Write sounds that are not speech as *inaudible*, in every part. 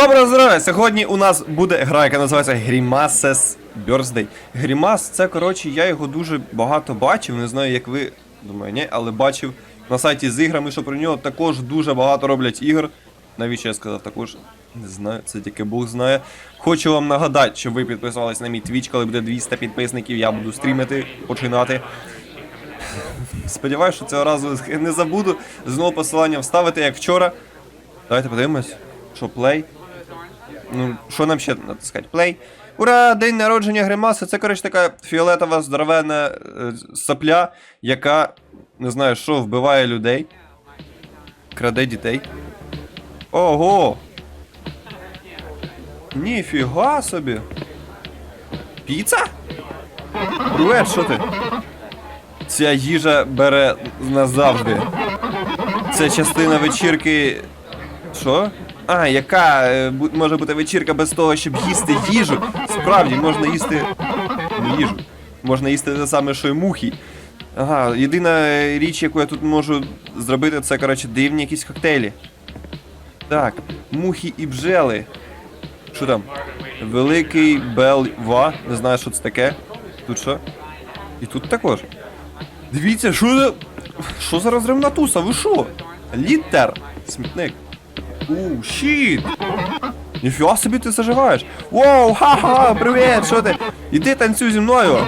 Доброго здоров'я! Сьогодні у нас буде гра, яка називається Grimaces Birthday. Грімас, це коротше, я його дуже багато бачив, не знаю, як ви. Думаю, ні, але бачив на сайті з іграми, що про нього також дуже багато роблять ігор. Навіщо я сказав також? Не знаю, це тільки Бог знає. Хочу вам нагадати, щоб ви підписались на мій твіч, коли буде 200 підписників, я буду стрімити, починати. Сподіваюсь, що цього разу не забуду. Знову посилання вставити, як вчора. Давайте подивимось, що плей. Ну, що нам ще натискати? Плей. Ура! День народження Гримаса. Це, коротше, така фіолетова здоровенна е, сопля, яка, не знаю, що вбиває людей. Краде дітей. Ого! Ніфіга собі! Піца? Привет, що ти? Ця їжа бере назавжди. Це частина вечірки. Що? А, яка е, може бути вечірка без того, щоб їсти їжу? Справді, можна їсти. Не їжу. Можна їсти те саме, що й мухи. Ага, єдина річ, яку я тут можу зробити, це, коротше, дивні якісь коктейлі. Так, мухи і бджели. Що там? Великий Белва. Не знаю, що це таке. Тут що? І тут також. Дивіться, що за. Що за розривна туса? Ви що? Літер! Смітник. У, щіт! Ніфіга собі ти заживаєш. Воу, ха-ха, привіт, що ти? Іди танцюй зі мною.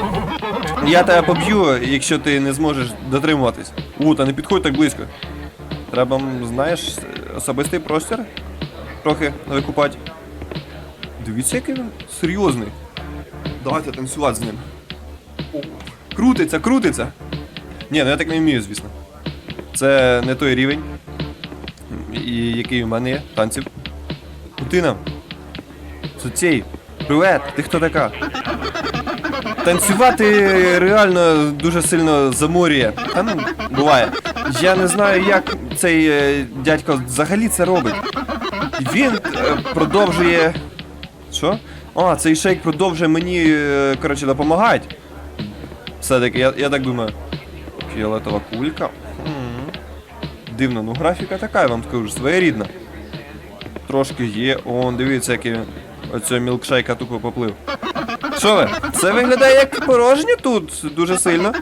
Я тебе поб'ю, якщо ти не зможеш дотримуватись. У, та не підходь так близько. Треба, знаєш, особистий простір трохи викупати. Дивіться, який він серйозний. Давайте танцювати з ним. Крутиться, крутиться. Ні, ну я так не вмію, звісно. Це не той рівень, і який у мене є, танців. Путина. Суцей. Привет, ти хто така? Танцювати реально дуже сильно заморює. Та ну, буває. Я не знаю, як цей е, дядько взагалі це робить. Він е, продовжує. Що? А, цей шейк продовжує мені, е, коротше, допомагати. Все-таки, я, я так думаю. Фіолетова кулька. Дивно, ну графіка така, я вам скажу, своєрідна. Трошки є. Он, дивіться, який він оцього мілкшейка тупо поплив. Що ви? Це виглядає як порожнє тут дуже сильно.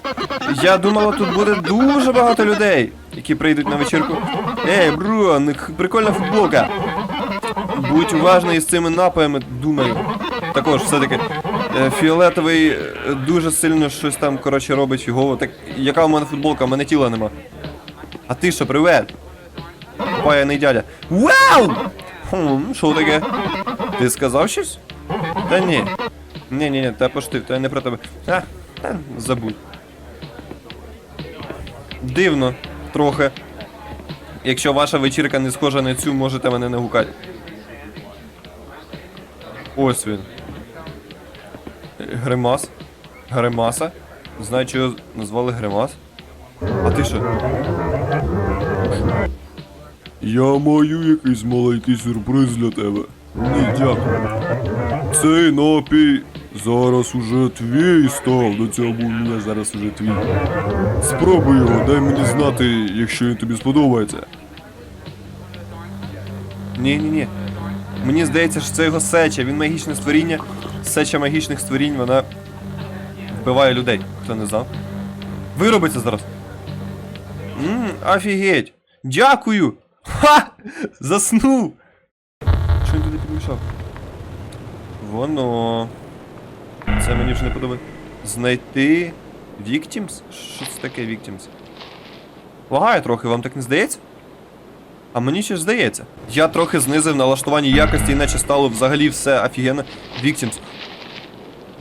Я думала, тут буде дуже багато людей, які прийдуть на вечірку. Ей, бро, прикольна футболка. Будь уважний із цими напоями, думаю. Також все-таки е, фіолетовий е, дуже сильно щось там, коротше, робить фігово. Так яка у мене футболка, у мене тіла нема. А ти що, привет? Паяний дядя. Вау! Хм, що таке? Ти сказав щось? Та ні. Ні, ні, ні, та поштив, та я не про тебе. А, та, забудь. Дивно, трохи. Якщо ваша вечірка не схожа на цю, можете мене не гукати. Ось він. Гримас. Гримаса. Знаю, чого назвали Гримас. А ти що? Я маю якийсь маленький сюрприз для тебе. Ні, дякую. Цей напій зараз уже твій став, до цього був мене зараз уже твій. Спробуй його, дай мені знати, якщо він тобі сподобається. Ні, ні, ні. Мені здається, що це його сеча. Він магічне створіння. Сеча магічних створінь, вона вбиває людей. Хто не знав? Виробиться зараз. Ммм, офігеть. Дякую! Ха! Заснув! Що він туди підмішав? Воно. Це мені вже не подобається. Знайти. Victims? Що це таке Victims? Лагає трохи, вам так не здається? А мені ще ж здається. Я трохи знизив налаштування якості, іначе стало взагалі все офігенно. Victims.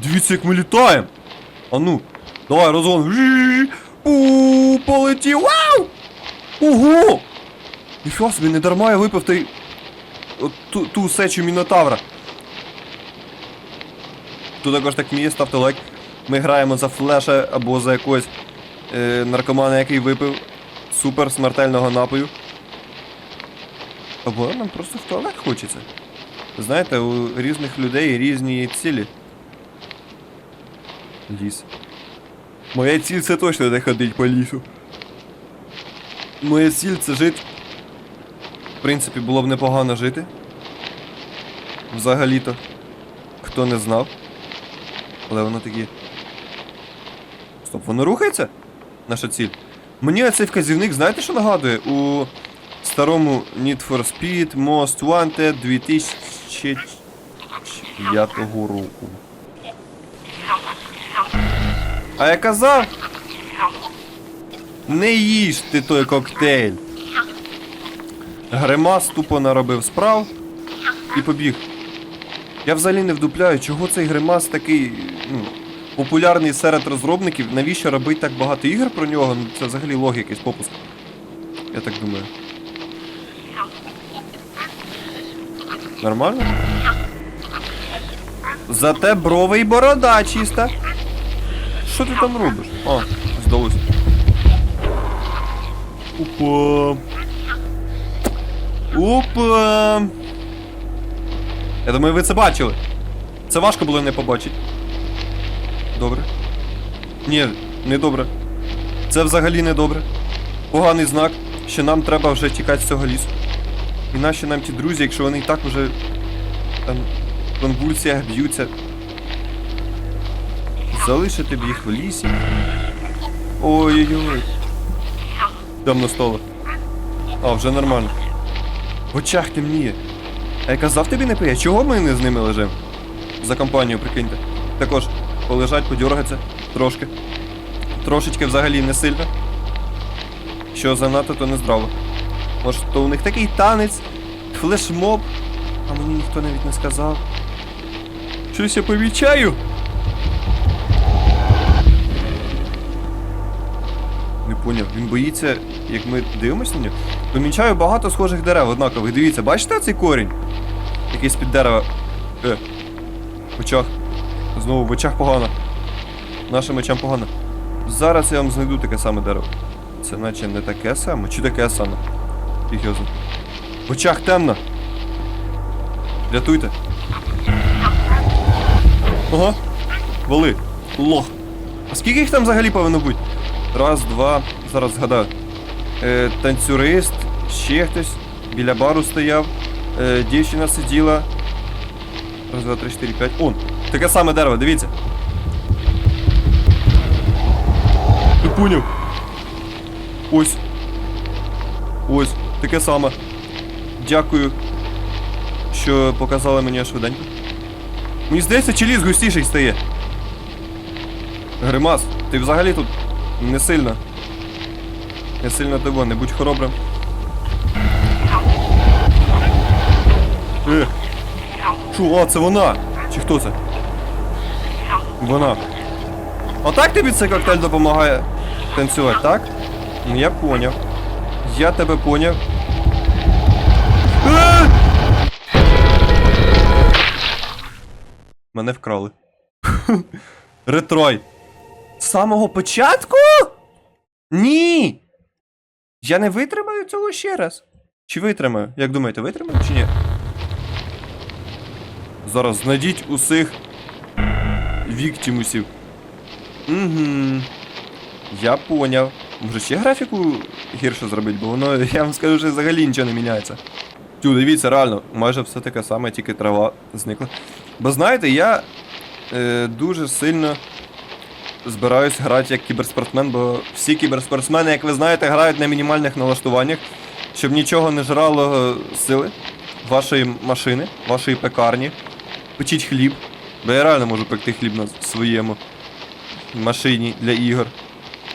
Дивіться, як ми літаємо! А ну, давай, розгон. Полетів! Ого! Ніфіга собі, не дарма я випив той... Ту, ту сечу Мінотавра. Тут також так вміє, ставте лайк. Ми граємо за флеша або за якогось е, наркомана, який випив супер смертельного напою. Або нам просто в туалет хочеться. Знаєте, у різних людей різні цілі. Ліс. Моя ціль це точно не ходить по лісу. Моя ціль це жити. В принципі, було б непогано жити. Взагалі-то. Хто не знав. Але воно такі. Стоп, воно рухається? Наша ціль. Мені цей вказівник, знаєте, що нагадує? У старому Need for Speed Most Wanted 2005 року. А я казав, не їж ти той коктейль. Гримас тупо наробив справ і побіг. Я взагалі не вдупляю, чого цей гримас такий ну, популярний серед розробників. Навіщо робити так багато ігор про нього? Ну, це взагалі лог якийсь попуск. Я так думаю. Нормально? Зате брови і борода чиста. Що ти там робиш? А, здалося. Опа. Опа. Я думаю, ви це бачили. Це важко було не побачити. Добре. Ні, не добре. Це взагалі не добре. Поганий знак, що нам треба вже тікати з цього лісу. І наші нам ті друзі, якщо вони і так вже там в конвульсіях б'ються. Залишити б їх в лісі. Ой-ой-ой. Давно стало. А, вже нормально. В очах темніє. А я казав тобі не пиє, чого ми не з ними лежимо? За компанію, прикиньте. Також полежать, подьоргаться трошки. Трошечки взагалі не сильно. Що занадто, то не здраво. Може, то у них такий танець, флешмоб, а мені ніхто навіть не сказав. Щось я помічаю. Не поняв, він боїться, як ми дивимося на нього. Помічаю багато схожих дерев однакових. Дивіться, бачите цей корінь? Який з-під дерева. Е. В очах. Знову в очах погано. Нашим очам погано. Зараз я вам знайду таке саме дерево. Це наче не таке саме, чи таке саме? Їх. В очах темно. Рятуйте. Ага. Вали. Лох. А скільки їх там взагалі повинно бути? Раз, два. Зараз згадаю. Е, танцюрист, ще хтось. Біля бару стояв. Е, дівчина сиділа. Раз, два, три, чотири, п'ять. Он. Таке саме дерево, дивіться. Ти поняв? Ось. Ось. Таке саме. Дякую, що показали мені швиденько. Мені здається, чи ліс густіший стає. Гримас, ти взагалі тут не сильно. Не сильно того, не будь хоробрим. Е. Шо, а, це вона? Чи хто це? Вона. Отак тобі цей коктейль допомагає танцювати, так? Ну я поняв. Я тебе поняв. Е! Мене вкрали. *laughs* Ретрой. З самого початку? Ні. Я не витримаю цього ще раз. Чи витримаю? Як думаєте, витримаю чи ні? Зараз знайдіть усіх віктімусів. Угу. Я поняв. Може ще графіку гірше зробити, бо воно, *laughs* я вам скажу, що взагалі нічого не міняється. Тю, дивіться, реально, майже все таке саме, тільки трава зникла. Бо знаєте, я е, дуже сильно збираюсь грати як кіберспортсмен, бо всі кіберспортсмени, як ви знаєте, грають на мінімальних налаштуваннях, щоб нічого не жрало е, сили вашої машини, вашої пекарні. Печіть хліб. Бо я реально можу пекти хліб на своєму машині для ігор.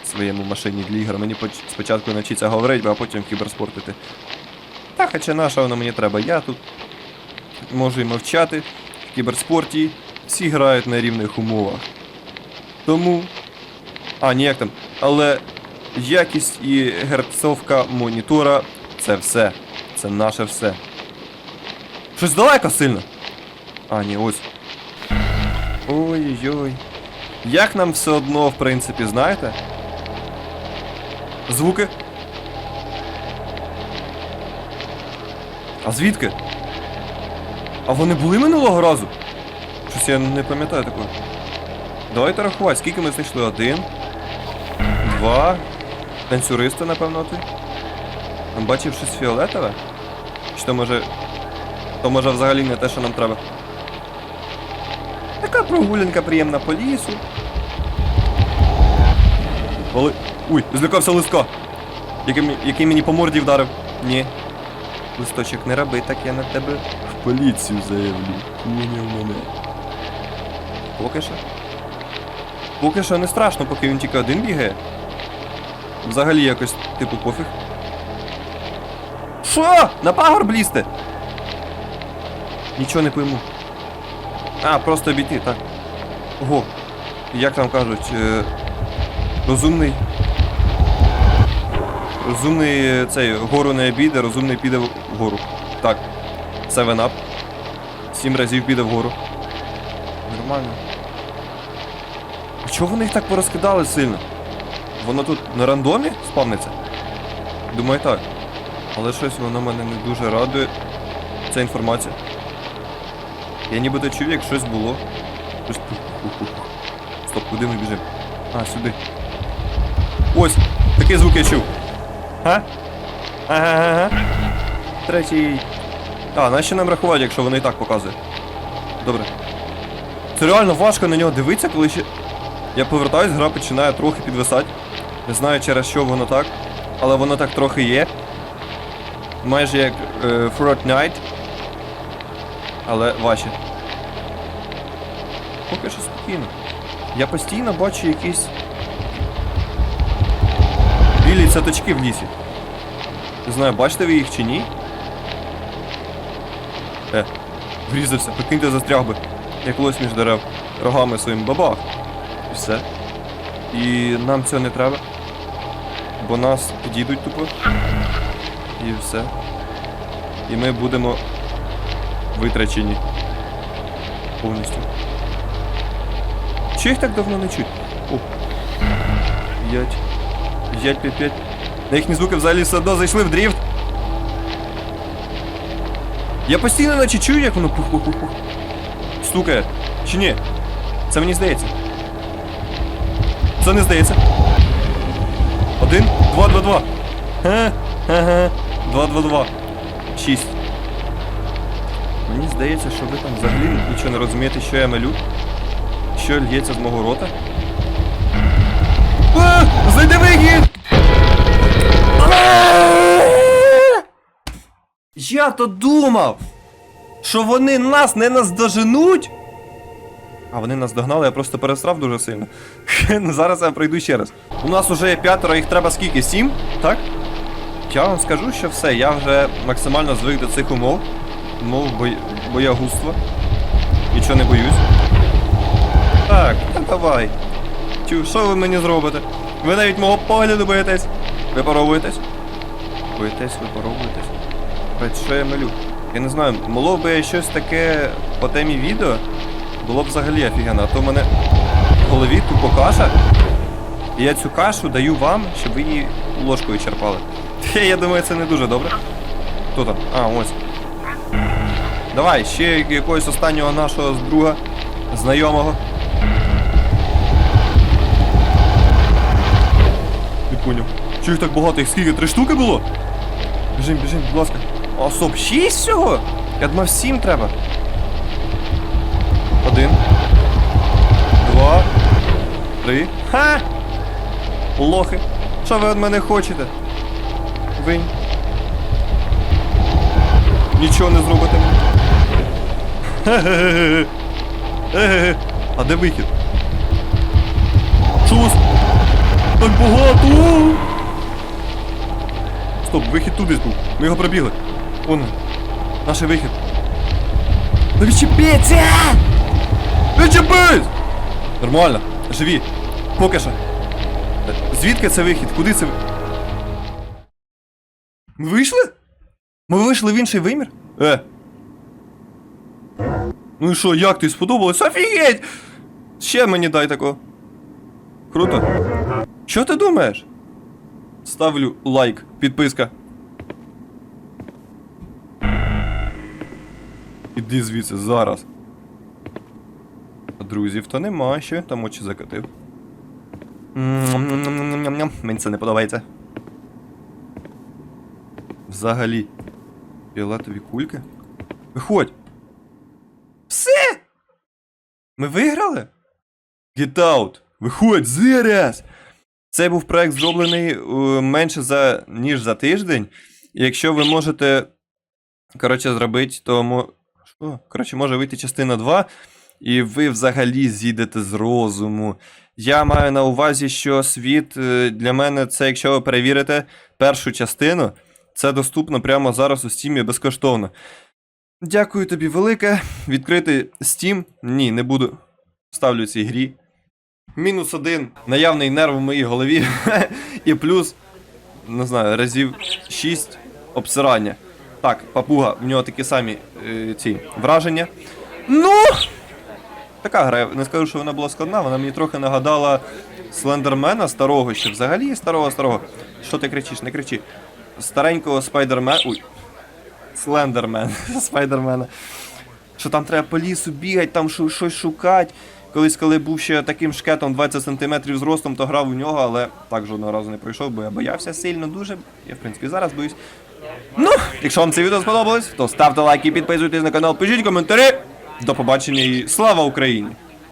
Своєму машині для ігор. Мені спочатку навчиться говорити, а потім кіберспортити. Та хоча на що воно мені треба? Я тут можу і мовчати. В кіберспорті всі грають на рівних умовах. Тому. А, ніяк там. Але якість і герцовка монітора це все. Це наше все. Щось далеко сильно. А, ні, ось. Ой-ой-ой. Як нам все одно, в принципі, знаєте? Звуки? А звідки? А вони були минулого разу? Щось я не пам'ятаю такого. Давайте рахувати, скільки ми знайшли? Один. Два. Танцюристи, напевно, ти. Там бачив щось фіолетове? Чи то може. то може взагалі не те, що нам треба. Така прогулянка приємна по лісу. Оли... Ой, злякався листка. Який, який мені по морді вдарив. Ні. Листочок, не роби так, я на тебе. В поліцію заявлю. Поняв мене. Поки що. Поки що не страшно, поки він тільки один бігає. Взагалі якось, типу, пофіг. Що? На пагорб лізти? Нічого не пойму. А, просто обійти, так. Ого. Як там кажуть, е... розумний. Розумний е, цей гору не обійде, розумний піде вгору. Так. Seven up. Сім разів піде вгору. Нормально. Чого вони їх так порозкидали сильно? Воно тут на рандомі спавниться? Думаю так. Але щось воно мене не дуже радує. Ця інформація. Я нібито чув, як щось було. Щось. Стоп, куди ми біжимо? А, сюди. Ось! Такий звук я чув. Га? Ага-ага. Третій. А, нащо нам рахувати, якщо воно і так показує? Добре. Це реально важко на нього дивитися, коли ще. Я повертаюсь, гра починає трохи підвисати. Не знаю через що воно так, але воно так трохи є. Майже як е, Fortnite. Але важче. Поки що спокійно. Я постійно бачу якісь. Білі цяточки в лісі. Не знаю, бачите ви їх чи ні? Е, врізався, прикиньте застряг би. Як лось між дерев. Рогами своїм бабах. Все. І нам цього не треба. Бо нас підійдуть тупо. І все. І ми будемо витрачені. Повністю. Чи їх так давно не чуть? О. П'ять. П'ять, п'ять, п'ять. На їхні звуки взагалі все одно зайшли в дріфт. Я постійно наче чую, як воно пух-пух-пух-пух. Стукає. Чи ні? Це мені здається. Це не здається. Один, два, два, два. Ге, ге, Два, два, два. Шість. Мені здається, що ви там взагалі нічого не розумієте, що я малю. Що лється з мого рота. А, Зайди вихід! Я то думав, що вони нас не наздоженуть. А вони нас догнали, я просто перестрав дуже сильно. *laughs* Ну, Зараз я пройду ще раз. У нас уже є п'ятеро, їх треба скільки? Сім? Так? Я вам скажу, що все, я вже максимально звик до цих умов. Умов бой... боягузтва. Нічого не боюсь. Так, ну давай. Чу, що ви мені зробите? Ви навіть мого погляду боїтесь. Ви поробуєтесь? Боїтесь, ви поробуєтесь. Блять, що я малю? Я не знаю, могло би я щось таке по темі відео, було б взагалі офігенно, а то в мене в голові тупо каша. І я цю кашу даю вам, щоб ви її ложкою черпали. Хе, Я думаю, це не дуже добре. Хто там? А, ось. Давай, ще якогось останнього нашого друга, знайомого. Не поняв. Чого їх так багато? Їх скільки? Три штуки було? Біжим, біжим, будь ласка. Стоп, шість всього? Я думав, сім треба. Один. Два. Три. Ха! Лохи. Що ви від мене хочете? Ви. Нічого не зробите мені. *laughs* А де вихід? Вас так багато? Стоп, вихід туди був. Ми його пробігли. Он. Наш вихід. Да відчепіться! Відчепись! Нормально. Живі. Поки що. Звідки це вихід? Куди це? Ми вийшли? Ми вийшли в інший вимір? Е. Ну і що, як тобі сподобалось? Офігеть! Ще мені дай такого. Круто. Що ти думаєш? Ставлю лайк, підписка. Іди звідси зараз. Друзів то нема, він там очі закатив. Мені це не подобається. Взагалі. Фіолетові кульки? Виходь. Все! Ми виграли? Get out! Виходь зараз! Цей був проект зроблений е, менше за, ніж за тиждень. І якщо ви можете, коротше, зробити, то. Що? Коротше, може вийти частина 2, і ви взагалі з'їдете з розуму. Я маю на увазі, що світ е, для мене це, якщо ви перевірите першу частину, це доступно прямо зараз у Steam безкоштовно. Дякую тобі велике. Відкрити Steam? Ні, не буду. Ставлю цій грі. Мінус один. Наявний нерв в моїй голові. *laughs* І плюс, не знаю, разів 6 обсирання. Так, папуга, в нього такі самі е, ці враження. Ну! Така гра, не скажу, що вона була складна, вона мені трохи нагадала Слендермена старого, ще взагалі старого старого. Що ти кричиш, не кричи. Старенького спайдермена. Ой. Слендермен. *laughs* Спайдермена. Що там треба по лісу бігати, там щось шукати. Колись, коли був ще таким шкетом 20 см зростом, то грав у нього, але так жодного разу не пройшов, бо я боявся сильно дуже. Я, в принципі, зараз боюсь. Ну, якщо вам це відео сподобалось, то ставте лайки, підписуйтесь на канал, пишіть коментарі. До побачення і слава Україні!